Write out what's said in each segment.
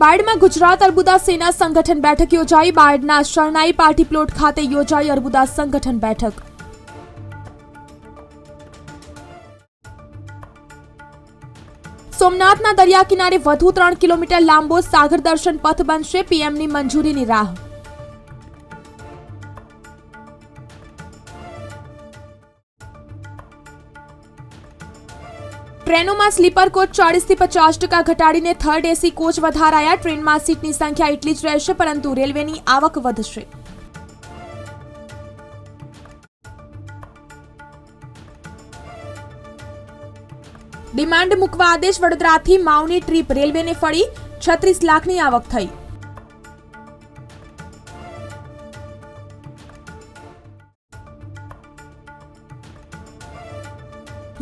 બાયડમાં ગુજરાત અર્બુદા સેના સંગઠન બેઠક યોજાઈ. બાયડના શરણાઈ પાર્ટી પ્લોટ ખાતે યોજાઈ અર્બુદા સંગઠન બેઠક. સોમનાથના દરિયા કિનારે વધુ ત્રણ કિલોમીટર લાંબો સાગર દર્શન પથ બનશે પીએમની મંજૂરીની રાહ. ટ્રેનોમાં સ્લીપર કોચ ચાળીસથી પચાસ ટકા ઘટાડીને થર્ડ એસી કોચ વધારાયા. ટ્રેનમાં સીટની સંખ્યા એટલી જ રહેશે, પરંતુ રેલવેની આવક વધશે. ડિમાન્ડ મૂકવા આદેશ વડોદરાથી માવની ટ્રીપ. રેલવેને ફળી છત્રીસ લાખની આવક થઈ.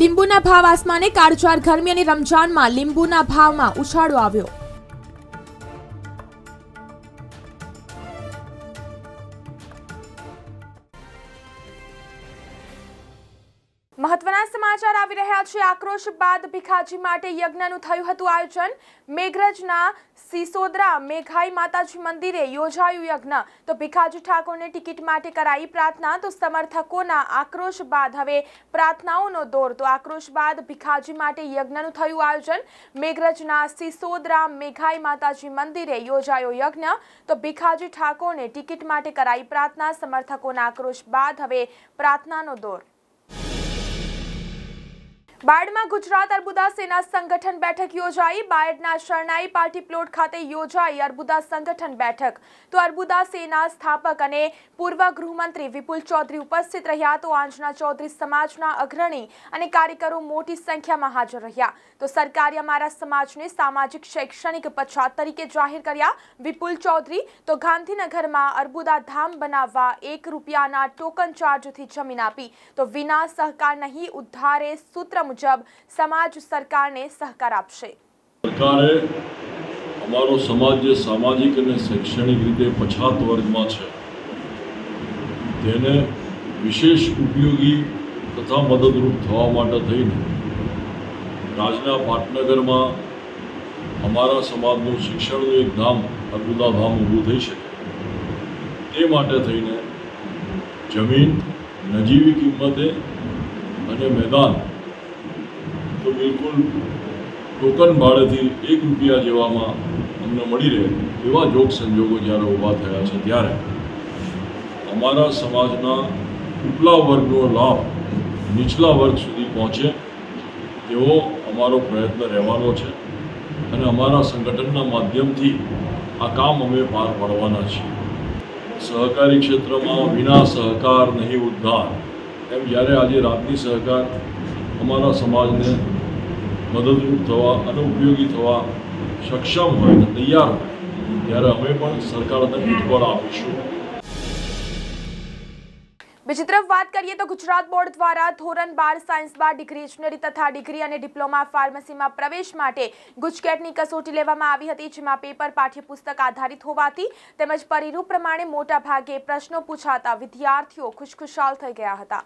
લીંબુના ભાવ આસમાને કાળઝાળ ગરમી અને રમજાનમાં લીંબુના ભાવમાં ઉછાળો આવ્યો. મહત્વના સમાચાર આવી રહ્યા છે. આક્રોશ બાદ ભીખાજી માટે યજ્ઞનું થયું હતું આયોજન. મેઘરજના સિસોદરા, મેઘાઈ માતાજી મંદિરે યોજાયું યજ્ઞ. તો ભીખાજી ઠાકોરને ટિકિટ માટે કરાઈ પ્રાર્થના, તો સમર્થકોના આક્રોશ બાદ હવે પ્રાર્થનાઓનો દોર. તો આક્રોશ બાદ ભીખાજી માટે યજ્ઞનું થયું આયોજન. મેઘરજના સિસોદરા, મેઘાઈ માતાજી મંદિરે યોજાયો યજ્ઞ. તો ભીખાજી ઠાકોરને ટિકિટ માટે કરાઈ પ્રાર્થના, સમર્થકોના આક્રોશ બાદ હવે પ્રાર્થનાનો દોર. બાયડમાં ગુજરાત અર્બુદા સેના સંગઠન બેઠક યોજાઈ. બાયડના શરણાઈ પાર્ટી પ્લોટ ખાતે યોજાઈ અર્બુદા સંગઠન બેઠક. તો અર્બુદા સેના સ્થાપક અને પૂર્વ ગૃહમંત્રી વિપુલ ચૌધરી ઉપસ્થિત રહ્યા. તો આંજના ચૌધરી સમાજના અગ્રણી અને કાર્યકરો મોટી સંખ્યામાં હાજર રહ્યા. તો સરકારે અમારા સમાજને સામાજિક, શૈક્ષણિક પછાત તરીકે જાહેર કર્યા. વિપુલ ચૌધરી, તો ગાંધીનગરમાં અર્બુદા ધામ બનાવવા એક રૂપિયાના ટોકન ચાર્જથી જમીન આપી. તો વિના સહકાર નહીં, ઉદ્ધારે સૂત્ર મુજબ સમાજ સરકારને સહકાર આપશે. સરકારે અમારો સમાજ જે સામાજિક અને શૈક્ષણિક રીતે પછાત વર્ગમાં છે, તેને વિશેષ ઉપયોગી તથા મદદરૂપ થવા માટે થઈને રાજના પાટનગરમાં અમારા સમાજનું શિક્ષણનું એક ધામ અર્બુદા ધામ ઊભું થઈ શકે. તે માટે થઈને જમીન નજીવી કિંમતે અને મેદાન તો બિલકુલ ટોકન ભાડેથી એક રૂપિયા જેવામાં અમને મળી રહે એવા જોગ સંજોગો જ્યારે ઊભા થયા છે ત્યારે. અમારા સમાજના ઉપલા વર્ગનો લાભ નીચલા વર્ગ સુધી પહોંચે એવો અમારો પ્રયત્ન રહેવાનો છે અને અમારા સંગઠનના માધ્યમથી આ કામ અમે પાર પાડવાના છીએ. સહકારી ક્ષેત્રમાં વિના સહકાર નહીં ઉદ્ધાર. એમ જ્યારે આજે રાતની સહકાર અમારા સમાજને મદદરૂપ થવા અને ઉપયોગી થવા સક્ષમ હોય તૈયાર હોય, ત્યારે અમે પણ સરકારને પીઠબળ આપીશું. બીજી તરફ વાત કરીએ તો ગુજરાત બોર્ડ દ્વારા ધોરણ બાર સાયન્સ બાર ડિગ્રી ઇજનેરી તથા ડિગ્રી અને ડિપ્લોમા ફાર્મસીમાં પ્રવેશ માટે ગુજકેટની કસોટી લેવામાં આવી હતી, જેમાં પેપર, પાઠ્યપુસ્તક આધારિત હોવાથી તેમજ પરિરૂપ પ્રમાણે મોટા ભાગે પ્રશ્નો પૂછાતા વિદ્યાર્થીઓ ખુશખુશાલ થઈ ગયા હતા.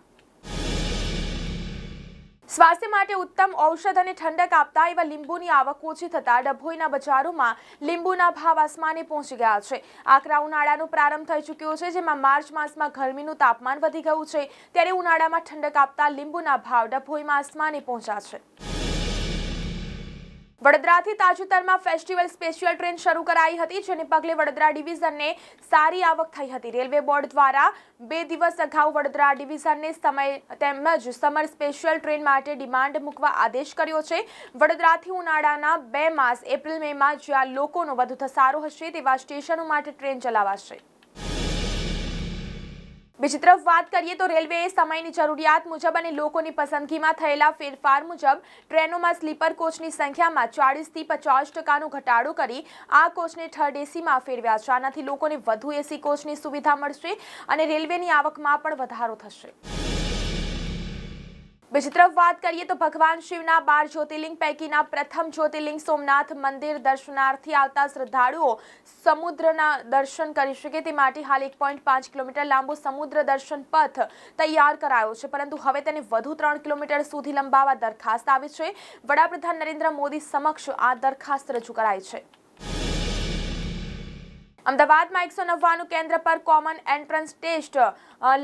સ્વાસ્થ્ય માટે ઉત્તમ ઔષધ અને ઠંડક આપતા એવા લીંબુની આવક ઓછી થતાં ડભોઈના બજારોમાં લીંબુના ભાવ આસમાને પહોંચી ગયા છે. આકરા ઉનાળાનો પ્રારંભ થઈ ચૂક્યો છે, જેમાં માર્ચ માસમાં ગરમીનું તાપમાન વધી ગયું છે. ત્યારે ઉનાળામાં ઠંડક આપતા લીંબુના ભાવ ડભોઈમાં આસમાને પહોંચ્યા છે. વડોદરાથી તાજેતરમાં ફેસ્ટિવલ સ્પેશિયલ ટ્રેન શરૂ કરાઈ હતી, જેને પગલે વડોદરા ડિવિઝનને સારી આવક થઈ હતી. રેલવે બોર્ડ દ્વારા બે દિવસ અગાઉ વડોદરા ડિવિઝનને સમય તેમજ સમર સ્પેશિયલ ટ્રેન માટે ડિમાન્ડ મૂકવા આદેશ કર્યો છે. વડોદરાથી ઉનાળાના બે માસ એપ્રિલ મેમાં જ્યાં લોકોનો વધુ ધસારો હશે, તેવા સ્ટેશનો માટે ટ્રેન ચલાવાશે. તરફ વાત કરીએ તો રેલવેએ સમયની જરૂરિયાત મુજબ અને લોકોની પસંદગીમાં થયેલા ફેરફાર મુજબ ટ્રેનોમાં સ્લીપર કોચની સંખ્યામાં ચાળીસથી પચાસ ટકાનો ઘટાડો કરી આ કોચને થર્ડ એસીમાં ફેરવ્યા છે. આનાથી લોકોને વધુ એસી કોચની સુવિધા મળશે અને રેલવેની આવકમાં પણ વધારો થશે. બીજી તરફ વાત કરીએ તો ભગવાન શિવના બાર જ્યોતિર્લિંગ પૈકીના પ્રથમ જ્યોતિર્લિંગ સોમનાથ મંદિર દર્શનાર્થી આવતા શ્રદ્ધાળુઓ સમુદ્રના દર્શન કરી શકે તે માટે હાલ એક પોઈન્ટ પાંચ કિલોમીટર લાંબો સમુદ્ર દર્શન પથ તૈયાર કરાયો છે. પરંતુ હવે તેને વધુ ત્રણ કિલોમીટર સુધી લંબાવવા દરખાસ્ત આવી છે. વડાપ્રધાન નરેન્દ્ર મોદી સમક્ષ આ દરખાસ્ત રજૂ કરાઈ છે. અમદાવાદમાં એકસો નવ્વાણું કેન્દ્ર પર કોમન એન્ટ્રન્સ ટેસ્ટ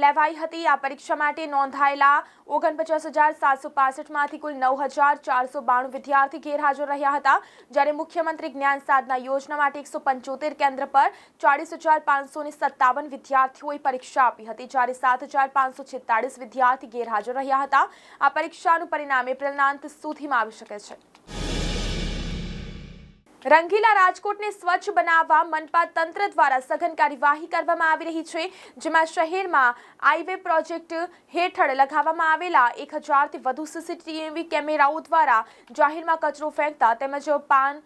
લેવાઈ હતી. આ પરીક્ષા માટે નોંધાયેલા ઓગણપચાસ હજાર સાતસો પાસઠમાંથી કુલ નવ હજાર ચારસો બાણું વિદ્યાર્થી ગેરહાજર રહ્યા હતા. જ્યારે મુખ્યમંત્રી જ્ઞાન સાધના યોજના માટે એકસો પંચોતેર કેન્દ્ર પર ચાળીસ હજાર પાંચસો ને સત્તાવન વિદ્યાર્થીઓએ પરીક્ષા આપી હતી. જ્યારે સાત હજાર પાંચસો છેતાળીસ વિદ્યાર્થી ગેરહાજર રહ્યા હતા. આ પરીક્ષાનું પરિણામ એપ્રિલના અંત સુધીમાં આવી શકે છે. રંગીલા રાજકોટને સ્વચ્છ બનાવવા મનપા તંત્ર દ્વારા સઘન કાર્યવાહી કરવામાં આવી રહી છે, જેમાં શહેરમાં હાઈવે પ્રોજેક્ટ હેઠળ લગાવવામાં આવેલા એક હજારથી વધુ સીસીટીવી કેમેરાઓ દ્વારા જાહેરમાં કચરો ફેંકતા તેમજ પાન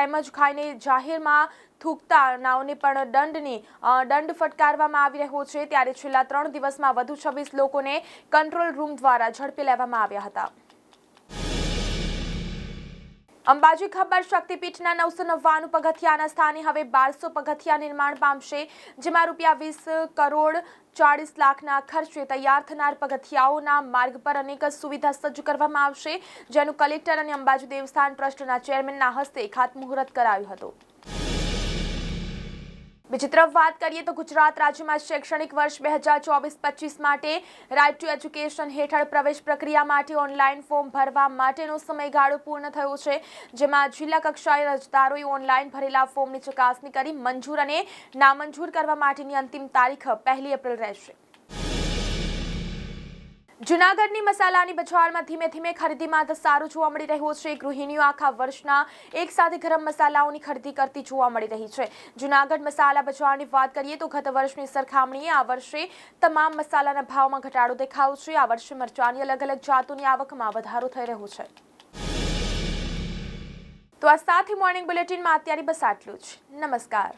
તેમજ ખાઈને જાહેરમાં થૂકતાનાઓને પણ દંડની દંડ ફટકારવામાં આવી રહ્યો છે. ત્યારે છેલ્લા ત્રણ દિવસમાં વધુ છવ્વીસ લોકોને કંટ્રોલ રૂમ દ્વારા ઝડપી લેવામાં આવ્યા હતા. અંબાજી ખબર શક્તિપીઠના નવસો નવ્વાણું પગથિયાના સ્થાને હવે બારસો પગથિયા નિર્માણ પામશે, જેમાં રૂપિયા વીસ કરોડ ચાળીસ લાખના ખર્ચે તૈયાર થનાર પગથિયાઓના માર્ગ પર અનેક સુવિધા સજ્જ કરવામાં આવશે, જેનું કલેક્ટર અને અંબાજી દેવસ્થાન ટ્રસ્ટના ચેરમેનના હસ્તે ખાતમુહૂર્ત કરાયું હતું. બીજી તરફ વાત કરીએ તો ગુજરાત રાજ્યમાં શૈક્ષણિક વર્ષ બે હજાર ચોવીસ પચીસ માટે રાઇટ ટુ એજ્યુકેશન હેઠળ પ્રવેશ પ્રક્રિયા માટે ઓનલાઈન ફોર્મ ભરવા માટેનો સમયગાળો પૂર્ણ થયો છે, જેમાં જિલ્લા કક્ષાએ અરજદારોએ ઓનલાઈન ભરેલા ફોર્મની ચકાસણી કરી મંજૂર અને નામંજૂર કરવા માટેની અંતિમ તારીખ પહેલી એપ્રિલ રહેશે. જૂનાગઢની મસાલાની બજારમાં ધીમે ધીમે ખરીદીમાં સારું જોવા મળી રહ્યું છે. ગૃહિણીઓ આખા વર્ષના એક સાથે ગરમ મસાલાઓની ખરીદી કરતી જોવા મળી રહી છે. જુનાગઢ મસાલા બજારની વાત કરીએ તો ગત વર્ષની સરખામણીએ આ વર્ષે તમામ મસાલાના ભાવમાં ઘટાડો દેખાયો છે. આ વર્ષે મરચાની અલગ અલગ જાતોની આવકમાં વધારો થઈ રહ્યો છે. તો આ સાથે મોર્નિંગ બુલેટિનમાં અત્યારે બસ આટલું જ. નમસ્કાર.